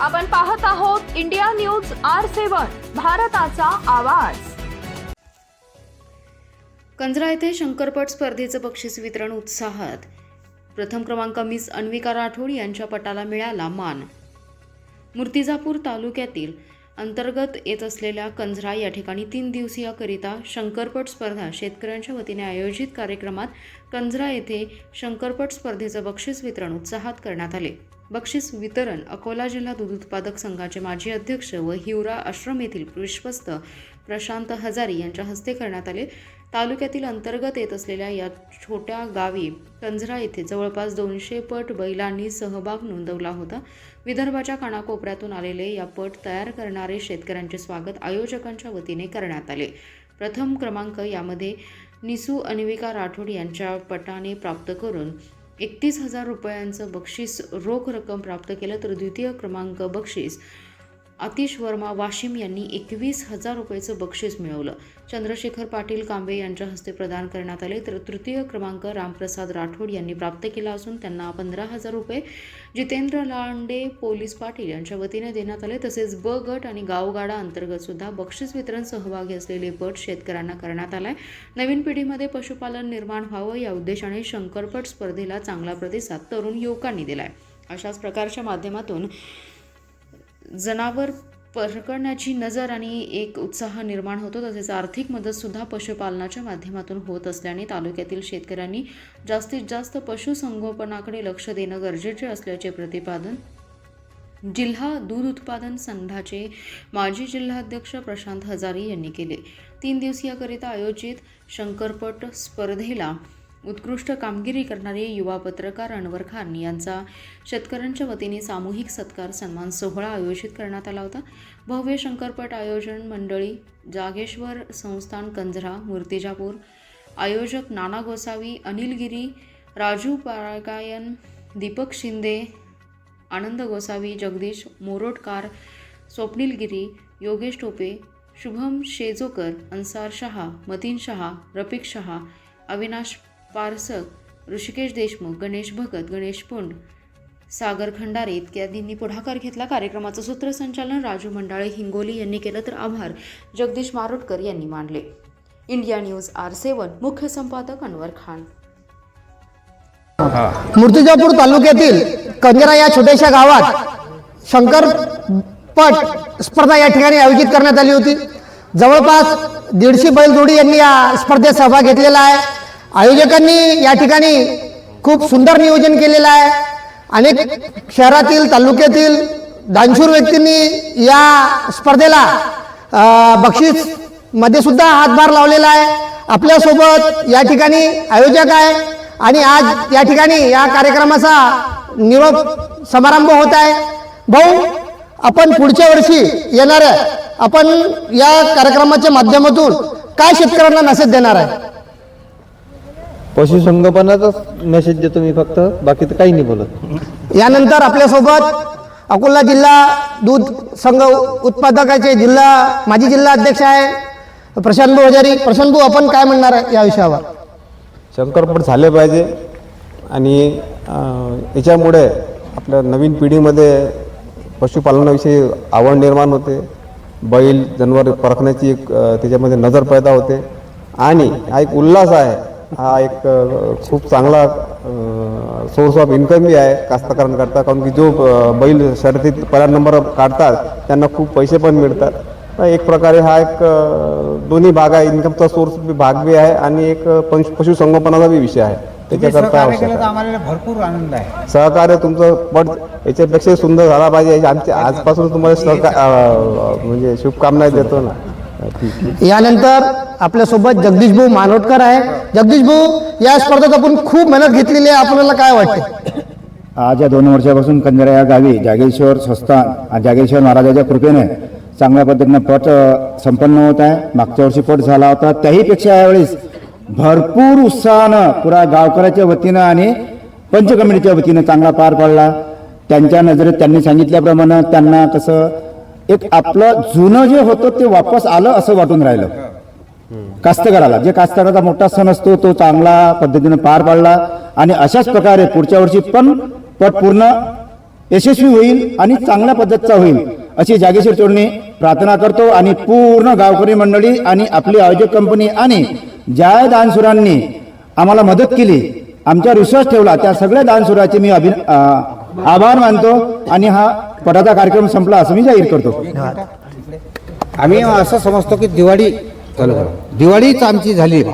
आपण पाहत आहोत इंडिया न्यूज आर सेवन भारताचा आवाज. कंजरा येथे शंकरपट स्पर्धेचं बक्षीस वितरण उत्साहात. प्रथम क्रमांक मिस अन्विका राठोड यांच्या पटाला मिळाला मान. मूर्तिजापूर तालुक्यातील अंतर्गत येत असलेल्या कंझरा या ठिकाणी तीन दिवसीयकरिता शंकरपट स्पर्धा शेतकऱ्यांच्या वतीने आयोजित कार्यक्रमात कंझरा येथे शंकरपट स्पर्धेचं बक्षीस वितरण उत्साहात करण्यात आले. बक्षीस वितरण अकोला जिल्हा दूध उत्पादक संघाचे माजी अध्यक्ष व हिवरा आश्रम येथील विश्वस्त प्रशांत हजारी यांच्या हस्ते करण्यात आले. तालुक्यातील अंतर्गत येत असलेल्या या छोट्या गावी कंजरा येथे जवळपास दोनशे पट बैलांनी सहभाग नोंदवला होता. विदर्भाच्या कानाकोपऱ्यातून आलेले या पट तयार करणारे शेतकऱ्यांचे स्वागत आयोजकांच्या वतीने करण्यात आले. प्रथम क्रमांक यामध्ये निसू अन्विका राठोड यांच्या पटाने प्राप्त करून एकतीस हजार रुपयांचं बक्षीस रोख रक्कम प्राप्त केलं तर द्वितीय क्रमांक बक्षीस आतिश वर्मा वाशिम यांनी एकवीस हजार रुपयेचं बक्षीस मिळवलं. चंद्रशेखर पाटील कांबे यांच्या हस्ते प्रदान करण्यात आले. तर तृतीय क्रमांक रामप्रसाद राठोड यांनी प्राप्त केला असून त्यांना पंधरा हजार रुपये. जितेंद्र लांडे पोलीस पाटील यांच्या वतीने देण्यात आले. तसेच ब गट आणि गावगाडा अंतर्गत सुद्धा बक्षीस वितरण सहभागी असलेले पट शेतकऱ्यांना करण्यात आलाय. नवीन पिढीमध्ये पशुपालन निर्माण व्हावं या उद्देशाने शंकरपट स्पर्धेला चांगला प्रतिसाद तरुण युवकांनी दिलाय. अशाच प्रकारच्या माध्यमातून जनावर परकडण्याची नजर आणि एक उत्साह निर्माण होतो. तसेच आर्थिक मदतसुद्धा पशुपालनाच्या माध्यमातून होत असल्याने तालुक्यातील शेतकऱ्यांनी जास्तीत जास्त पशुसंगोपनाकडे लक्ष देणं गरजेचे असल्याचे प्रतिपादन जिल्हा दूध उत्पादन संघाचे माजी जिल्हाध्यक्ष प्रशांत हजारी यांनी केले. तीन दिवसीयकरिता आयोजित शंकरपट स्पर्धेला उत्कृष्ट कामगिरी करणारे युवा पत्रकार अनवर खान यांचा शेतकऱ्यांच्या वतीने सामूहिक सत्कार सन्मान सोहळा आयोजित करण्यात आला होता. भव्य शंकरपट आयोजन मंडळी जागेश्वर संस्थान कंजरा मूर्तिजापूर आयोजक नाना गोसावी अनिल गिरी राजू पारागायन दीपक शिंदे आनंद गोसावी जगदीश मोरोटकार स्वप्नील गिरी योगेश टोपे शुभम शेजोकर अन्सार शहा मतीन शहा रफिक शहा अविनाश पारसक ऋषिकेश देशमुख गणेश भगत गणेश पुंड सागर खंडारे इत्यादींनी पुढाकार घेतला. कार्यक्रमाचं सूत्रसंचालन राजू मंडाळे हिंगोली यांनी केलं तर आभार जगदीश मारुटकर यांनी मानले इंडिया न्यूज आर सेवन मुख्य संपादक अनवर खान. मूर्तिजापूर तालुक्यातील कंजरा या छोट्याशा गावात शंकर पट स्पर्धा या ठिकाणी आयोजित करण्यात आली होती. जवळपास दीडशे बैलजोडी यांनी या स्पर्धेत सहभाग घेतलेला आहे. आयोजकांनी या ठिकाणी खूप सुंदर नियोजन केलेलं आहे. अनेक शहरातील तालुक्यातील दानशूर व्यक्तींनी या स्पर्धेला बक्षीसमध्ये सुद्धा हातभार लावलेला आहे. आपल्यासोबत या ठिकाणी आयोजक आहे आणि आज या ठिकाणी या कार्यक्रमाचा निरोप समारंभ होत आहे. भाऊ आपण पुढच्या वर्षी येणाऱ्या आपण या कार्यक्रमाच्या माध्यमातून काय शेतकऱ्यांना मेसेज देणार आहे? पशुसंगोपनाचाच मेसेज देतो मी फक्त. बाकी तर काही नाही बोलत. यानंतर आपल्यासोबत अकोला जिल्हा दूध संघ उत्पादकाचे जिल्हा माजी जिल्हा अध्यक्ष आहे प्रशांत भाऊ हजारी. प्रशांत भाऊ आपण काय म्हणणार आहे या विषयावर? शंकरपट झाले पाहिजे आणि याच्यामुळे आपल्या नवीन पिढीमध्ये पशुपालनाविषयी आवड निर्माण होते. बैल जनावर परखण्याची एक त्याच्यामध्ये नजर पैदा होते. आणि हा एक उल्हास आहे. हा एक खूप चांगला सोर्स ऑफ इन्कम बी आहे कास्तकारांकरता. कारण की जो बैल शर्यतीत पहिला नंबर काढतात त्यांना खूप पैसे पण मिळतात. एक प्रकारे हा एक दोन्ही भाग आहे. इन्कमचा सोर्स भाग बी आहे आणि एक पशु पशुसंगोपनाचा बी विषय आहे. त्याच्याकरता आम्हाला भरपूर आनंद आहे. सहकार्य तुमचं पट याच्यापेक्षा सुंदर झाला पाहिजे. आमच्या आजपासून तुम्हाला सहकार म्हणजे शुभकामना देतो ना. यानंतर आपल्यासोबत जगदीश भाऊ मानोटकर आहे. जगदीश भाऊ या स्पर्धेत आपण खूप मेहनत घेतलेली आहे. आपल्याला काय वाटते आज या दोन वर्षापासून कंजरा या गावी जागेश्वर संस्थान जागेश्वर महाराजाच्या कृपेने चांगल्या पद्धतीनं पट संपन्न होत आहे. मागच्या वर्षी पट झाला होता. त्याहीपेक्षा यावेळेस भरपूर उत्साहानं पुरा गावकऱ्याच्या वतीनं आणि पंच कमिटीच्या वतीनं चांगला पार पडला. त्यांच्या नजरेत त्यांनी सांगितल्याप्रमाणे त्यांना कसं एक आपलं जुनं जे होतं ते वापस आलं असं वाटून राहिलं. कास्तकाराला जे कास्तकाराचा मोठा सण असतो तो चांगला पद्धतीने पार पाडला आणि अशाच प्रकारे पुढच्या वर्षी पण पट पूर्ण यशस्वी होईल आणि चांगल्या पद्धतीचा होईल अशी जागेश्वर चोडणी प्रार्थना करतो आणि पूर्ण गावकरी मंडळी आणि आपली आयोजक कंपनी आणि ज्या दानसुरांनी आम्हाला मदत केली आमच्यावर विश्वास ठेवला त्या सगळ्या दानसुराचे मी अभि आभार मानतो आणि हा पटाचा कार्यक्रम संपला असं मी जाहीर करतो आम्ही असं समजतो की दिवाळी चालू करा. दिवाळीच आमची झाली बा.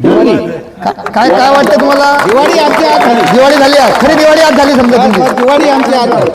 दिवाळी काय काय वाटतं तुम्हाला दिवाळी आमची आज झाली दिवाळी झाली आज खरी दिवाळी आज झाली समजा तुमची दिवाळी आमची आज झाली.